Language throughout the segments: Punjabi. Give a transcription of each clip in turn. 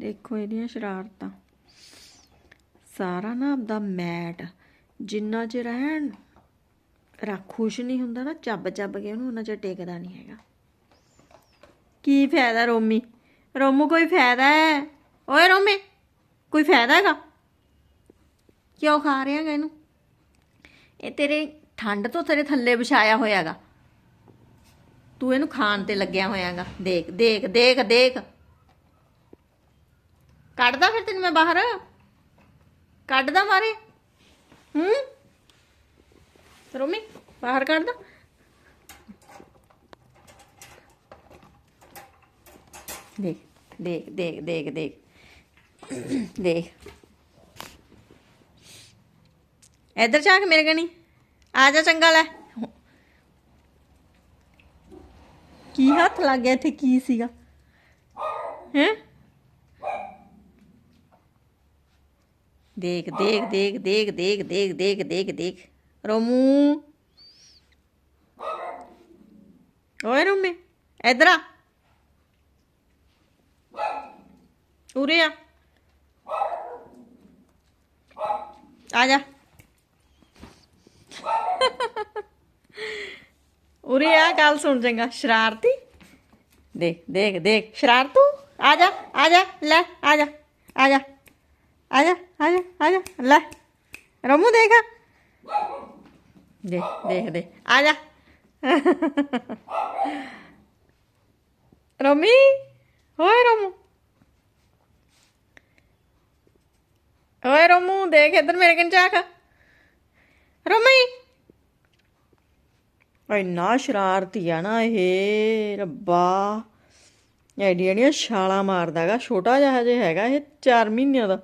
ਦੇਖੋ ਇਹਦੀਆਂ ਸ਼ਰਾਰਤਾਂ। ਸਾਰਾ ਨਾ ਆਪਦਾ ਮੈਟ, ਜਿੰਨਾ ਚਿਰ ਰਹਿਣ, ਰੱਖੂਸ਼ ਨਹੀਂ ਹੁੰਦਾ ਨਾ, ਚੱਬ ਚੱਬ ਕੇ ਉਹਨੂੰ ਉਹਨਾਂ ਚਿਰ ਟੇਕਦਾ ਨਹੀਂ ਹੈਗਾ। ਕੀ ਫਾਇਦਾ ਰੋਮੀ? ਰੋਮੂ ਕੋਈ ਫਾਇਦਾ ਹੈ? ਓਏ ਰੋਮੀ, ਕੋਈ ਫਾਇਦਾ ਹੈਗਾ? ਕਿਉਂ ਖਾ ਰਿਹਾ ਹੈਗਾ ਇਹਨੂੰ? ਇਹ ਤੇਰੇ ਠੰਡ ਤੋਂ ਤੇਰੇ ਥੱਲੇ ਵਿਛਾਇਆ ਹੋਇਆਗਾ ਤੂੰ ਇਹਨੂੰ ਖਾਣ ਤੇ ਲੱਗਿਆ ਹੋਇਆਗਾ ਦੇਖ ਦੇਖ ਦੇਖ ਦੇਖ। ਕੱਢਦਾ ਫਿਰ ਤੈਨੂੰ ਮੈਂ ਬਾਹਰ? ਕੱਢਦਾ ਮਾਰੇ? ਹੂੰ? ਰੋਮੀ, ਬਾਹਰ ਕੱਢਦਾ। ਦੇਖ ਦੇਖ ਦੇਖ ਦੇਖ ਦੇਖ। ਦੇਖ। ਇੱਧਰ ਜਾ ਕੇ ਮੇਰੇ ਕਣੀ ਆ ਜਾ ਚੰਗਾ ਲੈ। ਕੀ ਹੱਥ ਲੱਗ ਗਿਆ ਇੱਥੇ? ਕੀ ਸੀਗਾ? ਹੈ? ਦੇਖ ਦੇਖ ਦੇਖ ਦੇਖ ਦੇਖ ਦੇਖ ਦੇਖ ਦੇਖ ਦੇਖ। ਰੋਮੂ। ਓਏ ਰੋਮੇ, ਇੱਧਰ ਆ। ਉਰੇ ਆ। ਆ ਜਾ। ਉਰੇ ਆ, ਗੱਲ ਸੁਣ ਚੰਗਾ, ਸ਼ਰਾਰਤੀ। ਦੇਖ ਦੇਖ ਦੇਖ, ਸ਼ਰਾਰਤੂ। ਆ ਜਾ ਆ ਜਾ, ਲੈ, ਆ ਜਾ ਆ ਜਾ। ਆ ਜਾ ਆ ਜਾ ਆ ਜਾ ਲੈ ਰਮੂ ਦੇਖ ਦੇਖ ਦੇਖ ਦੇ ਆ ਜਾ ਰਮੀ ਹੋਏ ਰਮੂ ਓਏ ਰਮੂ ਦੇਖ ਇੱਧਰ ਮੇਰੇ ਕਨ ਝਾਕ ਰਮੀ ਇੰਨਾ ਸ਼ਰਾਰਤੀ ਆ ਨਾ ਇਹ ਰੱਬਾ ਐਡੀਆਂ ਐਡੀਆਂ ਛਾਲਾਂ ਮਾਰਦਾਗਾ ਛੋਟਾ ਜਿਹਾ ਹਜੇ ਹੈਗਾ ਇਹ 4 ਮਹੀਨਿਆਂ ਦਾ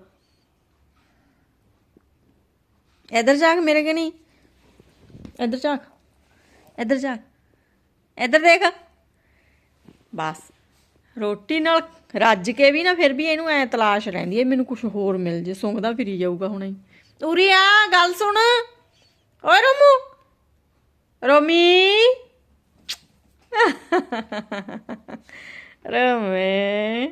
ਇੱਧਰ ਝਾਕ ਮੇਰੇ ਕਨੀ ਇੱਧਰ ਝਾਕ ਇੱਧਰ ਜਾ ਇੱਧਰ ਦੇਖ। ਬਸ। ਰੋਟੀ ਨਾਲ ਰੱਜ ਕੇ ਵੀ ਨਾ ਫਿਰ ਵੀ ਇਹਨੂੰ ਐ ਤਲਾਸ਼ ਰਹਿੰਦੀ ਹੈ, ਮੈਨੂੰ ਕੁਝ ਹੋਰ ਮਿਲ ਜੇ, ਸੁੰਘਦਾ ਫਿਰੀ ਜਾਊਗਾ ਹੁਣੇ ਉਰੀ ਆ, ਗੱਲ ਸੁਣ। ਓਏ ਰੋਮੂ। ਰੋਮੀ। ਰਮੇ।